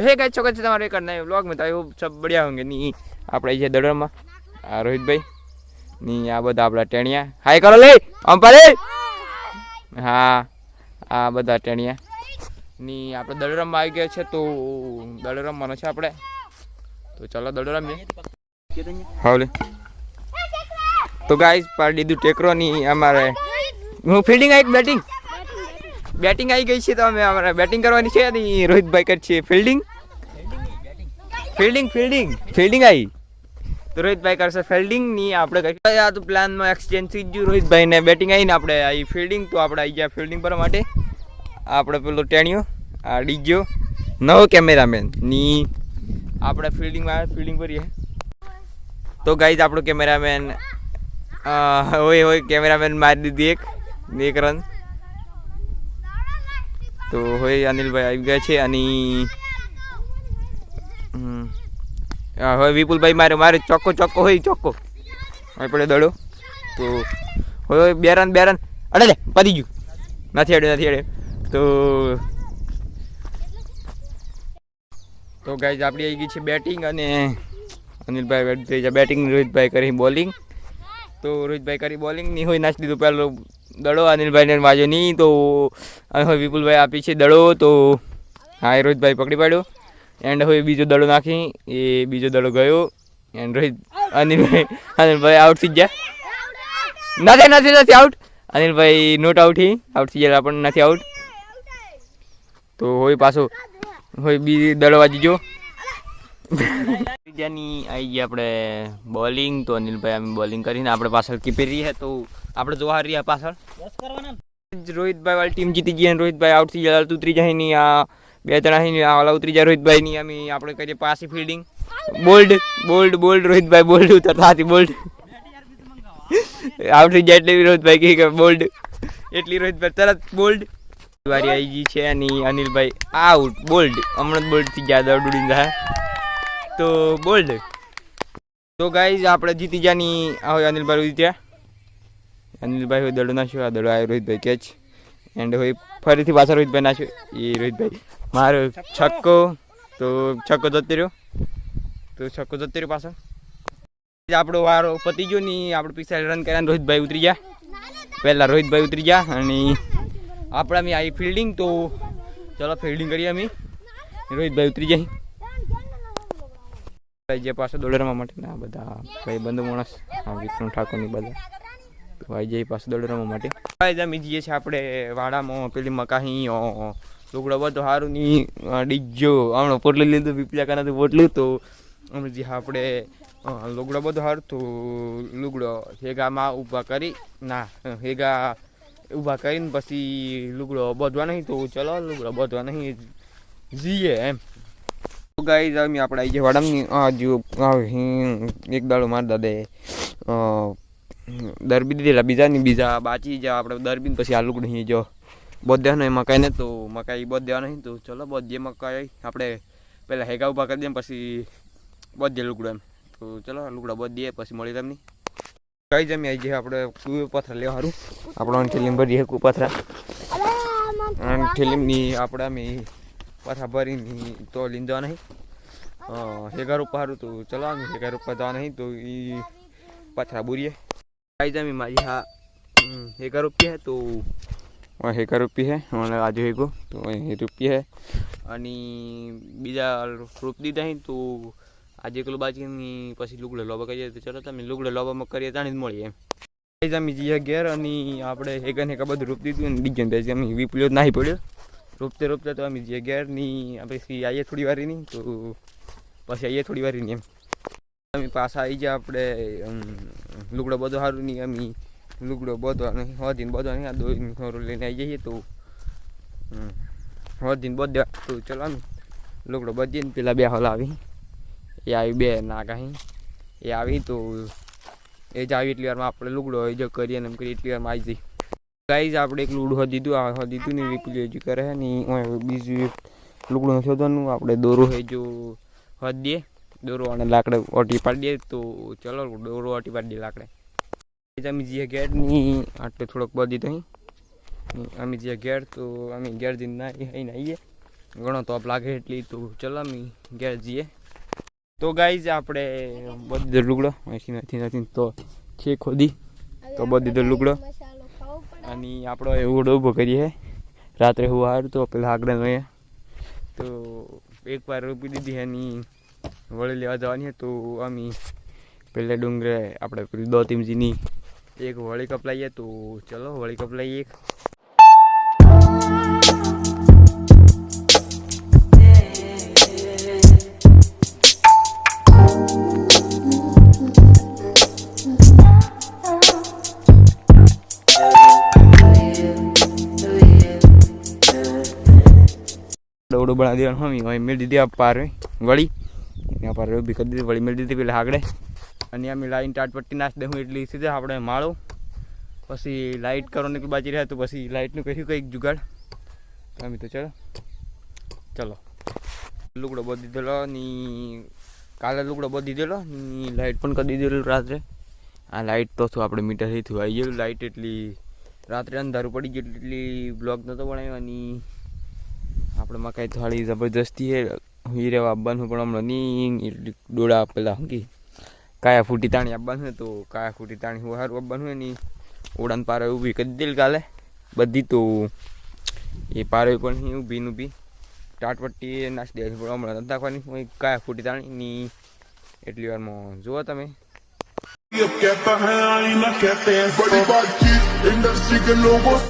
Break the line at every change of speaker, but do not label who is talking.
હે ગાય ચોક્કસ છે તમારે કરના એ વ્લોગ મેં તો સબ બઢિયા હોંગે. ની આપણે છે દડરમાં. આ રોહિતભાઈ, ની આ બધા આપણા ટેણિયા. હાય કરો લે! અંપાલે હા, આ બધા ટેણિયા. ની આપણે દડરમાં આવી ગયા છે તો દડરમ મને છે આપણે. તો ચાલો દડરમ હા, લે. તો ગાઈસ પાડી દીધું ટેકરો ની અમારે. હું ફિલ્ડિંગ આવી બેટિંગ બેટિંગ આવી ગઈ છે તો અમે અમારે બેટિંગ કરવાની છે. રોહિતભાઈ કરશે ફિલ્ડિંગ ફિલ્ડિંગ ફિલ્ડિંગ ફિલ્ડિંગ આવી તો રોહિતભાઈ કરશે ફિલ્ડિંગની આપણે કરી આ તો પ્લાનમાં એક્સચેન્જ થઈ ગયું રોહિતભાઈ ને બેટિંગ આવીને આપણે આવી ફિલ્ડિંગ તો આપણે આવી ગયા ફિલ્ડિંગ પર માટે. આપણે પેલો ટેણ્યો, આ ડીજ્યો, નવો કેમેરામેનની આપણે ફિલ્ડિંગમાં ફિલ્ડિંગ કરીએ. તો ગાઈઝ આપણો કેમેરામેન હોય હોય કેમેરામેન મારી દીધી એક એક રન તો હોય, અનિલભાઈ આવી ગયા છે, અને હવે વિપુલભાઈ મારે મારે ચોખ્ખો ચોખ્ખો હોય, ચોખ્ખો. હવે પડે દડો. તો હોય હોય બે રન બે રન અડે લે, પતી ગયું. નથી અડ્યો નથી અડ્યો તો તો ગાઈઝ આપણી આવી ગઈ છે બેટિંગ અને અનિલભાઈ થઈ જાય બેટિંગ રોહિતભાઈ કરી બોલિંગ તો રોહિતભાઈ કરી બોલિંગની હોય નાખી દીધું પહેલો દડો. અનિલભાઈને વાજો નહીં. તો હવે હવે વિપુલભાઈ આપી છે દડો. તો હા રોહિતભાઈ પકડી પાડ્યો. એન્ડ હવે બીજો દડો નાખી એ બીજો દડો ગયો. And Rohit Anilbhai Anilbhai out થઈ ગયા. નથી નથી નથી આઉટ અનિલભાઈ નોટ આઉટ હી. આઉટ થઈ ગયા પણ નથી આઉટ તો હોય પાછો હોય બી દડો વાજી જો ત્યાંની આવી ગયા આપણે બોલિંગ તો અનિલભાઈ અમે બોલિંગ કરીને આપણે પાછળ કીપી રહીએ. તો આપણે જોવા રહ્યા પાછળ. રોહિતભાઈ વાળી ટીમ જીતી ગઈ અને રોહિતભાઈ આઉટ થઈ ગયા. તું જાય ની આ બે ત્રણ અહીં ઓલા ઉતરી જાય રોહિતભાઈની અમે આપણે કરીએ પાછી ફિલ્ડિંગ બોલ્ડ બોલ્ડ બોલ્ડ રોહિતભાઈ બોલ્ડ ઉતરતા હતી બોલ્ડ આવતી જાય એટલે રોહિતભાઈ કહી કે બોલ્ડ એટલી રોહિતભાઈ તરત બોલ્ડ વારી આવી ગઈ છે અને અનિલભાઈ આઉટ બોલ્ડ હમણાં જ બોલ્ડ થઈ ગયા દડ તો બોલ્ડ તો ગાઈઝ આપણે જીતી જાની આ હોય અનિલભાઈ જીત્યા અનિલભાઈ હોય દડો નાખ્યો, આ દડો આવ્યો રોહિતભાઈ કેચ એન્ડ હોય ફરીથી પાછા રોહિતભાઈ નાખ્યો એ રોહિતભાઈ, મારો છક્કો. તો છક્કો જતો રહ્યો. તો છક્કો જતો રહ્યો પાછો. આપણો વારો પતી ગયો ને આપણે પિસ્તાલીસ રન કર્યા રોહિતભાઈ ઉતરી ગયા. પહેલાં રોહિતભાઈ ઉતરી ગયા અને આપણે અમે આવી ફિલ્ડિંગ તો ચલો ફિલ્ડિંગ કરીએ અમે. રોહિતભાઈ ઉતરી જાય જે પાછો દોડરવા માટે. ના બધા ભાઈ બંધ માણસ વિષ્ણુ ઠાકોરની બધા. તો ભાઈ પાછું દોડ રમવા માટે ભાઈ અમે જઈએ છીએ આપણે વાડામાં પેલી મકાહી લુગડો બધો સારું ની ડીજો હમણાં પોટલી લીધું, પીપળા કાનાથી પોટલું તો અમે જે આપણે લુગડો બધો સારું તો લુગડો હેગામાં ઊભા કરી, ના હેગા ઊભા કરીને પછી લુગડો બધવા નહીં તો ચલો લુગડો બધવા નહીં જઈએ એમ. ગાઈ અમે આપણે આવી ગયા વાડામની આ જો એક દાડો માર દાદે દરબી દીધેલા બીજાની બીજા બાચી જા, આપણે દરબીન પછી આ નહીં જો. બોધ્યાનો એ મકાઈ ને તો મકાઈ બોધ્યા નહીં તો ચલો બધે મકાઈ આપણે પહેલાં હેગા ઊભા કરી દઈએ પછી બોધ્યે લુગડો એમ. તો ચલો લુગડા બોધીએ પછી મળી તમને. કઈ જમી આવી જઈએ આપણે કુએ પથરા લેવા સારું આપણો ઠેલીમ ભરીએ કુ પથરા. અને ઠેલીમની આપણે અમે પથરા ભરીને તો લીંદવા નહીં હેગાર ઉપર સારું તો ચલો હેગાર ઉપર જવા નહીં તો એ પથરા બુરીએ. કઈ જમી મારી હા હેગાર રૂપિયા હે તો वहाँ हेका रुपी है हमारे आजू हेगो तो वहीं रुपी है અને બીજા રૂપ દીધા હી તો આજે પેલું બાજુની પછી લુગડો લોબા કરીએ તો ચલો તમે લુગડો લોબામાં કરીએ તાણી જ મળીએ એમ ગાઈઝ અમે જઈએ ઘેર અને આપણે હેગા ને હેગા બધું રૂપ દીધું અને બીજો ને પછી અમે વિપલ્યો નાહી પડ્યો રોપતે રોપતે તો અમે જઈએ ઘેર ની પછી આવીએ થોડી વાર નહીં તો પછી આવીએ થોડી વાર નહીં એમ અમે પાછા આવી ગયા આપણે લુગડો બધો સારું નહીં અમે લુગડો બધો નહીં હોદીને બધો નહીં આ દોઈને લઈને આવી જઈએ તો હોદીને બધો તો ચલો અમે લુગડો બધીએ ને પેલા બે હોલ આવી એ આવી બે ના અહીં એ આવી તો એ જ આવી એટલી વારમાં આપણે લુગડો એ જો કરીએ ને એમ કરીએ એટલી વારમાં આવી જઈ ગાઈઝ, આપણે એક લુગડું હો દીધું આ હો દીધું ને વિપુલી હજી કરે છે ને બીજું લુગડું હોતું આપણે દોરો હોય જો હદ દઈએ દોરો અને લાકડે ઓટી પાડી દઈએ તો ચલો દોરો ઓટી પાડી દઈએ લાકડે. અમે જે ગેટની આટલે થોડોક બધી તો અમે જે ઘેર તો અમે ઘેર જઈને ના આવીને આવીએ ઘણો તોપ લાગે એટલી તો ચલો અમે ઘેર જઈએ. તો ગાઈઝ આપણે બધી લુગડો અહીંથી નથી નથી તો છે ખોદી. તો બધી લુગડો. અને આપણો એવડો ઊભો કરીએ. રાત્રે હું હાર તો પેલા આગળ જોઈએ તો એકવાર રોપી દીધી એની વળી લેવા જવાની હતી તો અમે પેલે ડુંગરે આપણે પેલી દો તીમજીની એક વળી કપ લાવીએ તો ચલો વળી કપ લઈએ એક. દોડો બનાવી દેવાનું હમી હવે મેળ દીધી આ પાર વળી એના પર ઊભી કરી દીધી, વળી મેળ દીધી પેલા આગળ. અને અમે લાઈન ટાટપટ્ટી પટ્ટી નાખ દઉં એટલી સીધા આપણે માળો. પછી લાઇટ કરવાની કોઈ બાજી રહ્યા તો પછી લાઇટનું કર્યું કંઈક જુગાડ. અમે તો ચલો. ચલો. લુગડો બધી દીધેલો ની કાલે લુગડો બધી દીધેલો ની લાઇટ પણ કરી દીધેલું રાત્રે. આ લાઇટ તો શું આપણે મીટરથી થયું આવી ગયેલું. લાઇટ એટલી રાત્રે અંધારું પડી ગયું, એટલી બ્લોક નહોતો બનાવ્યો અને આપણે મકાઈ થાળી જબરજસ્તી હીરે આપવાનું પણ હમણાં નહીં એટલી ડોળા પેલા શું કે કાયા ફૂટી તાણી આપવાનું હોય તો કાયા ફૂટી તાણી હું સારું આપવાનું હોય ની ઓડાન પારે ઊભી કરી દીધી કાલે બધી તો એ પારે પણ અહીં ઊભી ને ઊભી ટાટપટ્ટી એ નાખી દે પણ હમણાં નથી નાખવાની હું કાયા ફૂટી તાણી ની એટલી વારમાં જુઓ તમે
ये कहता है आईना कहते हैं बड़ी बातचीत इंडस्ट्री के लोगों